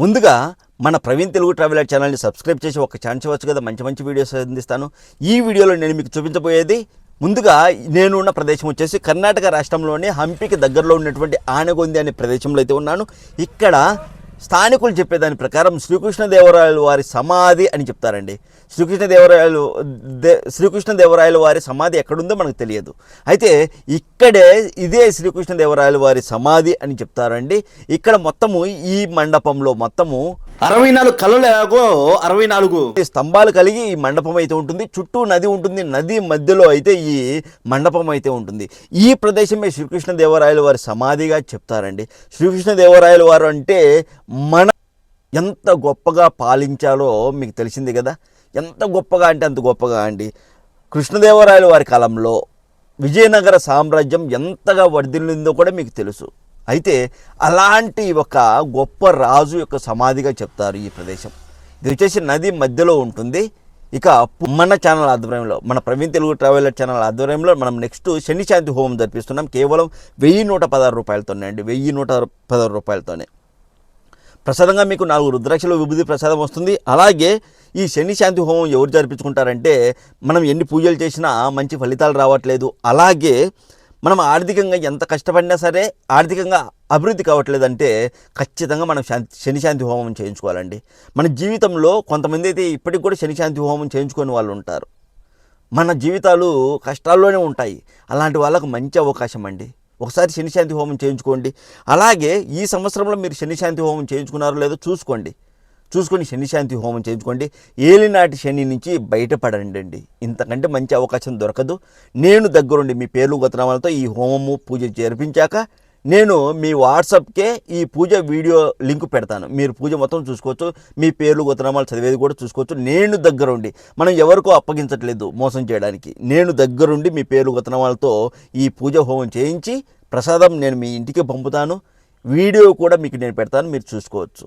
ముందుగా మన ప్రవీణ్ తెలుగు ట్రావెలర్ ఛానల్ని సబ్స్క్రైబ్ చేసి ఒక ఛాన్స్ ఇవ్వచ్చు కదా. మంచి మంచి వీడియోస్ అందిస్తాను. ఈ వీడియోలో నేను మీకు చూపించబోయేది ముందుగా నేను ఉన్న ప్రదేశం వచ్చేసి కర్ణాటక రాష్ట్రంలోని హంపికి దగ్గరలో ఉన్నటువంటి ఆనగొంది అనే ప్రదేశంలో అయితే ఉన్నాను. ఇక్కడ స్థానికులు చెప్పేదాని ప్రకారం శ్రీకృష్ణదేవరాయలు వారి సమాధి అని చెప్తారండి. శ్రీకృష్ణదేవరాయలు దే శ్రీకృష్ణదేవరాయలు వారి సమాధి ఎక్కడుందో మనకు తెలియదు. అయితే ఇక్కడే ఇదే శ్రీకృష్ణదేవరాయలు వారి సమాధి అని చెప్తారండి. ఇక్కడ మొత్తము ఈ మండపంలో మొత్తము అరవై నాలుగు కళలు ఎలాగో అరవై నాలుగు. స్తంభాలు కలిగి ఈ మండపం అయితే ఉంటుంది చుట్టూ నది ఉంటుంది నది మధ్యలో అయితే ఈ మండపం అయితే ఉంటుంది. ఈ ప్రదేశమే శ్రీకృష్ణదేవరాయలు వారి సమాధిగా చెప్తారండి. శ్రీకృష్ణదేవరాయలు వారు అంటే మన ఎంత గొప్పగా పాలించాలో మీకు తెలిసింది కదా? ఎంత గొప్పగా అంటే అంత గొప్పగా అండి. కృష్ణదేవరాయలు వారి కాలంలో విజయనగర సామ్రాజ్యం ఎంతగా వర్ధిల్లిందో కూడా మీకు తెలుసు. అయితే అలాంటి ఒక గొప్ప రాజు యొక్క సమాధిగా చెప్తారు ఈ ప్రదేశం. ఇది వచ్చేసి నది మధ్యలో ఉంటుంది. ఇక మన ఛానల్ ఆధ్వర్యంలో మన ప్రవీణ్ తెలుగు ట్రావెలర్ ఛానల్ ఆధ్వర్యంలో మనం నెక్స్ట్ శని శాంతి హోమం జరిపిస్తున్నాం. కేవలం వెయ్యి నూట పదహారు రూపాయలతోనే అండి. వెయ్యి నూట పదహారు రూపాయలతోనే. ప్రసాదంగా మీకు నాలుగు రుద్రాక్షలు విభూతి ప్రసాదం వస్తుంది. అలాగే ఈ శని శాంతి హోమం ఎవరు జరిపించుకుంటారంటే మనం ఎన్ని పూజలు చేసినా మంచి ఫలితాలు రావట్లేదు. అలాగే మనం ఆర్థికంగా ఎంత కష్టపడినా సరే ఆర్థికంగా అభివృద్ధి కావట్లేదంటే ఖచ్చితంగా మనం శాంతి శని శాంతి హోమం చేయించుకోవాలండి. మన జీవితంలో కొంతమంది అయితే ఇప్పటికి కూడా శని శాంతి హోమం చేయించుకునే వాళ్ళు ఉంటారు. మన జీవితాలు కష్టాల్లోనే ఉంటాయి. అలాంటి వాళ్ళకు మంచి అవకాశం అండి. ఒకసారి శనిశాంతి హోమం చేయించుకోండి. అలాగే ఈ సంవత్సరంలో మీరు శనిశాంతి హోమం చేయించుకున్నారో లేదో చూసుకోండి. చూసుకొని శనిశాంతి హోమం చేయించుకోండి. ఏలినాటి శని నుంచి బయటపడండి అండి ఇంతకంటే మంచి అవకాశం దొరకదు. నేను దగ్గరుండి మీ పేర్లు గతనామాలతో ఈ హోమము పూజ జరిపించాక నేను మీ వాట్సాప్కే ఈ పూజ వీడియో లింక్ పెడతాను. మీరు పూజ మొత్తం చూసుకోవచ్చు. మీ పేర్లు గుతనామాలు చదివేది కూడా చూసుకోవచ్చు. నేను దగ్గరుండి మనం ఎవరికో అప్పగించట్లేదు మోసం చేయడానికి. నేను దగ్గరుండి మీ పేర్లు గోత్రనామాలతో ఈ పూజ హోమం చేయించి ప్రసాదం నేను మీ ఇంటికి పంపుతాను. వీడియో కూడా మీకు నేను పెడతాను. మీరు చూసుకోవచ్చు.